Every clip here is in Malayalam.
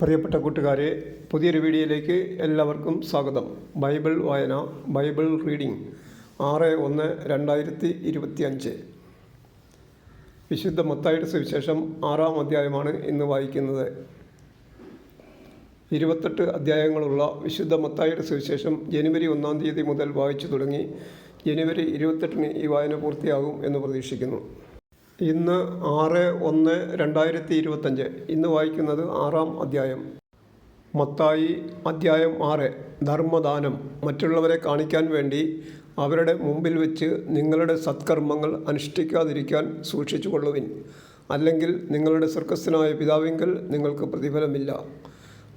പ്രിയപ്പെട്ട കൂട്ടുകാരെ പുതിയൊരു വീഡിയോയിലേക്ക് എല്ലാവർക്കും സ്വാഗതം. ബൈബിൾ വായന ബൈബിൾ റീഡിംഗ് ആറ് ഒന്ന് രണ്ടായിരത്തി ഇരുപത്തി അഞ്ച് വിശുദ്ധ മത്തായുടെ സുവിശേഷം ആറാം അധ്യായമാണ് ഇന്ന് വായിക്കുന്നത്. ഇരുപത്തെട്ട് അധ്യായങ്ങളുള്ള വിശുദ്ധ മത്തായുടെ സുവിശേഷം ജനുവരി ഒന്നാം തീയതി മുതൽ വായിച്ചു തുടങ്ങി ജനുവരി ഇരുപത്തെട്ടിന് ഈ വായന പൂർത്തിയാകും എന്ന് പ്രതീക്ഷിക്കുന്നു. ഇന്ന് ആറ് ഒന്ന് രണ്ടായിരത്തി ഇരുപത്തഞ്ച് ഇന്ന് വായിക്കുന്നത് ആറാം അധ്യായം. മത്തായി അധ്യായം ആറ്. ധർമ്മദാനം. മറ്റുള്ളവരെ കാണിക്കാൻ വേണ്ടി അവരുടെ മുമ്പിൽ വെച്ച് നിങ്ങളുടെ സത്കർമ്മങ്ങൾ അനുഷ്ഠിക്കാതിരിക്കാൻ സൂക്ഷിച്ചു കൊള്ളുവിൻ അല്ലെങ്കിൽ നിങ്ങളുടെ സ്വർഗസ്ഥനായ പിതാവിങ്കൽ നിങ്ങൾക്ക് പ്രതിഫലമില്ല.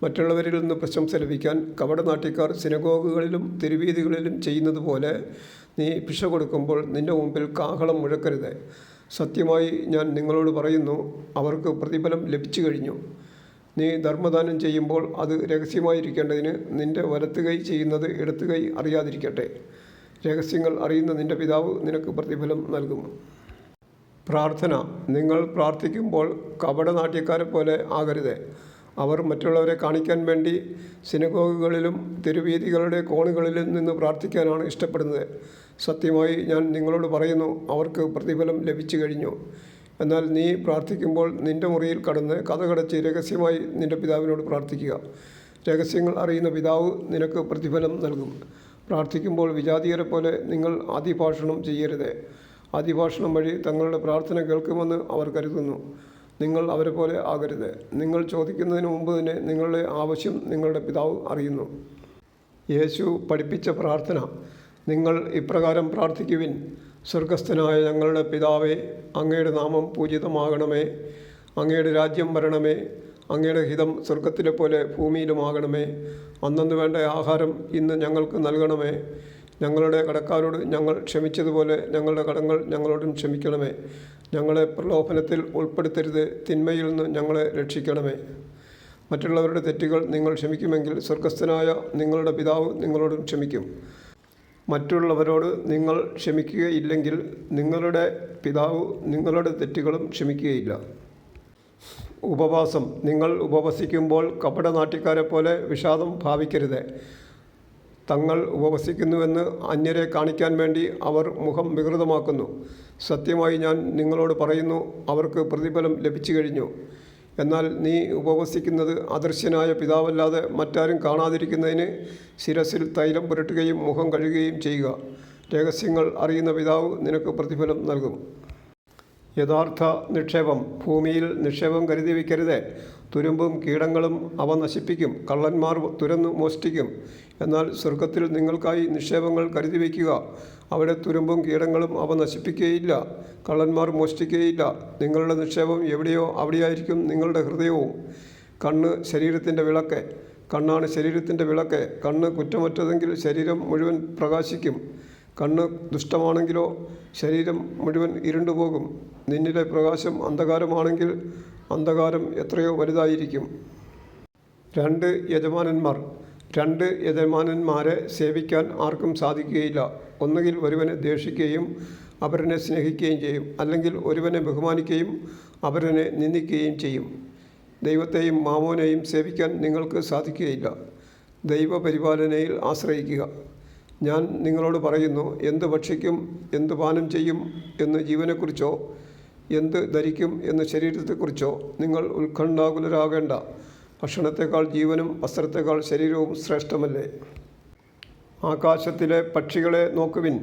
മറ്റുള്ളവരിൽ നിന്ന് പ്രശംസ ലഭിക്കാൻ കപടനാട്യക്കാർ സിനഗോഗുകളിലും തിരുവീതികളിലും ചെയ്യുന്നത് പോലെ നീ പിശ കൊടുക്കുമ്പോൾ നിന്റെ മുമ്പിൽ കാഹളം മുഴക്കരുത്. സത്യമായി ഞാൻ നിങ്ങളോട് പറയുന്നു അവർക്ക് പ്രതിഫലം ലഭിച്ചു കഴിഞ്ഞു. നീ ധർമ്മദാനം ചെയ്യുമ്പോൾ അത് രഹസ്യമായിരിക്കേണ്ടതിന് നിന്റെ വലത്തുകൈ ചെയ്യുന്നത് ഇടത്തുകൈ അറിയാതിരിക്കട്ടെ. രഹസ്യങ്ങൾ അറിയുന്ന നിന്റെ പിതാവ് നിനക്ക് പ്രതിഫലം നൽകും. പ്രാർത്ഥന. നിങ്ങൾ പ്രാർത്ഥിക്കുമ്പോൾ കപടനാട്യക്കാരെ പോലെ ആകരുത്. അവർ മറ്റുള്ളവരെ കാണിക്കാൻ വേണ്ടി സിനഗോഗുകളിലും തെരുവീതികളുടെ കോണുകളിലും നിന്ന് പ്രാർത്ഥിക്കാനാണ് ഇഷ്ടപ്പെടുന്നത്. സത്യമായി ഞാൻ നിങ്ങളോട് പറയുന്നു അവർക്ക് പ്രതിഫലം ലഭിച്ചു കഴിഞ്ഞു. എന്നാൽ നീ പ്രാർത്ഥിക്കുമ്പോൾ നിന്റെ മുറിയിൽ കടന്ന് കഥകടച്ച് രഹസ്യമായി നിന്റെ പിതാവിനോട് പ്രാർത്ഥിക്കുക. രഹസ്യങ്ങൾ അറിയുന്ന പിതാവ് നിനക്ക് പ്രതിഫലം നൽകും. പ്രാർത്ഥിക്കുമ്പോൾ വിജാതീയരെ പോലെ നിങ്ങൾ അതിഭാഷണം ചെയ്യരുത്. അതിഭാഷണം വഴി തങ്ങളുടെ പ്രാർത്ഥന കേൾക്കുമെന്ന് അവർ കരുതുന്നു. നിങ്ങൾ അവരെ പോലെ ആകരുത്. നിങ്ങൾ ചോദിക്കുന്നതിന് മുമ്പ് തന്നെ നിങ്ങളുടെ ആവശ്യം നിങ്ങളുടെ പിതാവ് അറിയുന്നു. യേശു പഠിപ്പിച്ച പ്രാർത്ഥന നിങ്ങൾ ഇപ്രകാരം പ്രാർത്ഥിക്കുവിൻ. സ്വർഗസ്ഥനായ ഞങ്ങളുടെ പിതാവേ അങ്ങയുടെ നാമം പൂജിതമാകണമേ. അങ്ങയുടെ രാജ്യം വരണമേ. അങ്ങയുടെ ഹിതം സ്വർഗത്തിലെ പോലെ ഭൂമിയിലുമാകണമേ. അന്നു വേണ്ട ആഹാരം ഇന്ന് ഞങ്ങൾക്ക് നൽകണമേ. ഞങ്ങളുടെ കടക്കാരോട് ഞങ്ങൾ ക്ഷമിച്ചതുപോലെ ഞങ്ങളുടെ കടങ്ങൾ ഞങ്ങളോടും ക്ഷമിക്കണമേ. ഞങ്ങളെ പ്രലോഭനത്തിൽ ഉൾപ്പെടുത്തരുത്. തിന്മയിൽ നിന്ന് ഞങ്ങളെ രക്ഷിക്കണമേ. മറ്റുള്ളവരുടെ തെറ്റുകൾ നിങ്ങൾ ക്ഷമിക്കുമെങ്കിൽ സ്വർഗസ്ഥനായ നിങ്ങളുടെ പിതാവ് നിങ്ങളോടും ക്ഷമിക്കും. മറ്റുള്ളവരോട് നിങ്ങൾ ക്ഷമിക്കുകയില്ലെങ്കിൽ നിങ്ങളുടെ പിതാവ് നിങ്ങളുടെ തെറ്റുകളും ക്ഷമിക്കുകയില്ല. ഉപവാസം. നിങ്ങൾ ഉപവസിക്കുമ്പോൾ കപടനാട്യക്കാരെ പോലെ വിഷാദം ഭാവിക്കരുത്. തങ്ങൾ ഉപവസിക്കുന്നുവെന്ന് അന്യരെ കാണിക്കാൻ വേണ്ടി അവർ മുഖം വികൃതമാക്കുന്നു. സത്യമായി ഞാൻ നിങ്ങളോട് പറയുന്നു അവർക്ക് പ്രതിഫലം ലഭിച്ചു കഴിഞ്ഞു. എന്നാൽ നീ ഉപവസിക്കുന്നത് അദൃശ്യനായ പിതാവല്ലാതെ മറ്റാരും കാണാതിരിക്കുന്നതിന് ശിരസിൽ തൈലം പുരട്ടുകയും മുഖം കഴുകുകയും ചെയ്യുക. രഹസ്യങ്ങൾ അറിയുന്ന പിതാവ് നിനക്ക് പ്രതിഫലം നൽകും. യഥാർത്ഥ നിക്ഷേപം ഭൂമിയിൽ നിക്ഷേപം കരുതി വയ്ക്കരുത് തുരുമ്പും കീടങ്ങളും അവ നശിപ്പിക്കും. കള്ളന്മാർ തുരന്നു മോഷ്ടിക്കും. എന്നാൽ സ്വർഗത്തിൽ നിങ്ങൾക്കായി നിക്ഷേപങ്ങൾ കരുതി വയ്ക്കുക അവിടെ തുരുമ്പും കീടങ്ങളും അവ നശിപ്പിക്കുകയില്ല. കള്ളന്മാർ മോഷ്ടിക്കുകയില്ല. നിങ്ങളുടെ നിക്ഷേപം എവിടെയോ അവിടെയായിരിക്കും നിങ്ങളുടെ ഹൃദയവും. കണ്ണ് ശരീരത്തിന്റെ വിളക്ക്. കണ്ണാണ് ശരീരത്തിന്റെ വിളക്ക്. കണ്ണ് കുറ്റമറ്റതെങ്കിൽ ശരീരം മുഴുവൻ പ്രകാശിക്കും. കണ്ണ് ദുഷ്ടമാണെങ്കിലോ ശരീരം മുഴുവൻ ഇരുണ്ടുപോകും നിന്നിലെ പ്രകാശം അന്ധകാരമാണെങ്കിൽ അന്ധകാരം എത്രയോ വലുതായിരിക്കും. രണ്ട് യജമാനന്മാർ. രണ്ട് യജമാനന്മാരെ സേവിക്കാൻ ആർക്കും സാധിക്കുകയില്ല. ഒന്നുകിൽ ഒരുവനെ ദേഷിക്കുകയും അവരനെ സ്നേഹിക്കുകയും ചെയ്യും. അല്ലെങ്കിൽ ഒരുവനെ ബഹുമാനിക്കുകയും അവരനെ നിന്ദിക്കുകയും ചെയ്യും. ദൈവത്തെയും മാമോനെയും സേവിക്കാൻ നിങ്ങൾക്ക് സാധിക്കുകയില്ല. ദൈവപരിപാലനയിൽ ആശ്രയിക്കുക. ഞാൻ നിങ്ങളോട് പറയുന്നു എന്ത് ഭക്ഷിക്കും എന്ത് പാനം ചെയ്യും എന്ന് ജീവനെക്കുറിച്ചോ എന്ത് ധരിക്കും എന്ന് ശരീരത്തെക്കുറിച്ചോ നിങ്ങൾ ഉത്കണ്ഠാകുലരാകേണ്ട. ഭക്ഷണത്തെക്കാൾ ജീവനും വസ്ത്രത്തെക്കാൾ ശരീരവും ശ്രേഷ്ഠമല്ലേ? ആകാശത്തിലെ പക്ഷികളെ നോക്കുവിൻ.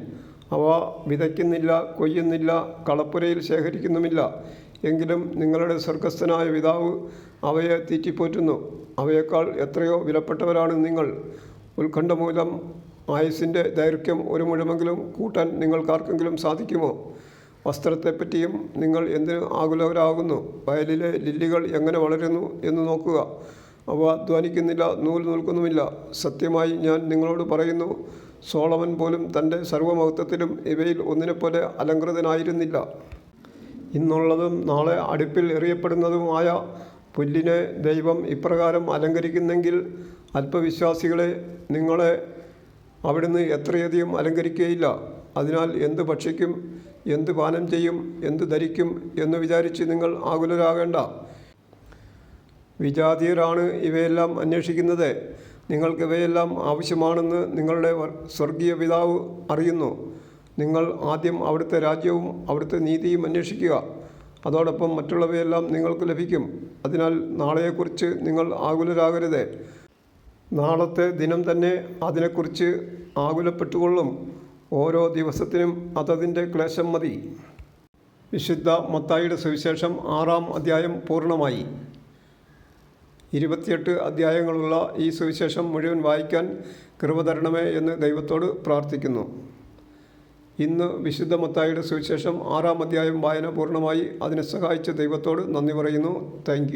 അവ വിതയ്ക്കുന്നില്ല കൊയ്യുന്നില്ല കളപ്പുരയിൽ ശേഖരിക്കുന്നുമില്ല. എങ്കിലും നിങ്ങളുടെ സ്വർഗസ്ഥനായ പിതാവ് അവയെ തീറ്റിപ്പോറ്റുന്നു. അവയേക്കാൾ എത്രയോ വിലപ്പെട്ടവരാണ് നിങ്ങൾ. ഉത്കണ്ഠ മൂലം ആയുസിന്റെ ദൈർഘ്യം ഒരു മുഴമെങ്കിലും കൂട്ടാൻ നിങ്ങൾക്കാർക്കെങ്കിലും സാധിക്കുമോ? വസ്ത്രത്തെപ്പറ്റിയും നിങ്ങൾ എന്തിന് ആകുലവരാകുന്നു വയലിലെ ലില്ലികൾ എങ്ങനെ വളരുന്നു എന്ന് നോക്കുക. അവ അധ്വാനിക്കുന്നില്ല നൂൽ നിൽക്കുന്നുമില്ല. സത്യമായി ഞാൻ നിങ്ങളോട് പറയുന്നു സോളമൻ പോലും തന്റെ സർവമഹത്വത്തിലും ഇവയിൽ ഒന്നിനെപ്പോലെ അലങ്കൃതനായിരുന്നില്ല ഇന്നുള്ളതും നാളെ അടുപ്പിൽ എറിയപ്പെടുന്നതുമായ പുല്ലിനെ ദൈവം ഇപ്രകാരം അലങ്കരിക്കുന്നെങ്കിൽ അല്പവിശ്വാസികളെ നിങ്ങളെ അവിടുന്ന് എത്രയധികം അലങ്കരിക്കുകയില്ല. അതിനാൽ എന്ത് ഭക്ഷിക്കും എന്ത് പാനം ചെയ്യും എന്ത് ധരിക്കും എന്ന് വിചാരിച്ച് നിങ്ങൾ ആകുലരാകേണ്ട. വിജാതീയരാണ് ഇവയെല്ലാം അന്വേഷിക്കുന്നത്. നിങ്ങൾക്ക് ഇവയെല്ലാം ആവശ്യമാണെന്ന് നിങ്ങളുടെ സ്വർഗീയ പിതാവ് അറിയുന്നു. നിങ്ങൾ ആദ്യം അവിടുത്തെ രാജ്യവും അവിടുത്തെ നീതിയും അന്വേഷിക്കുക. അതോടൊപ്പം മറ്റുള്ളവയെല്ലാം നിങ്ങൾക്ക് ലഭിക്കും. അതിനാൽ നാളെയെക്കുറിച്ച് നിങ്ങൾ ആകുലരാകരുത്. നാളത്തെ ദിനം തന്നെ അതിനെക്കുറിച്ച് ആകുലപ്പെട്ടുകൊള്ളും. ഓരോ ദിവസത്തിനും അതതിന്റെ ക്ലേശം മതി. വിശുദ്ധ മത്തായിയുടെ സുവിശേഷം ആറാം അധ്യായം പൂർണമായി. ഇരുപത്തിയെട്ട് അധ്യായങ്ങളുള്ള ഈ സുവിശേഷം മുഴുവൻ വായിക്കാൻ കൃപ തരണമേ എന്ന് ദൈവത്തോട് പ്രാർത്ഥിക്കുന്നു. ഇന്ന് വിശുദ്ധ മത്തായിയുടെ സുവിശേഷം ആറാം അധ്യായം വായന പൂർണമായി. അതിനെ സഹായിച്ച ദൈവത്തോട് നന്ദി പറയുന്നു. താങ്ക്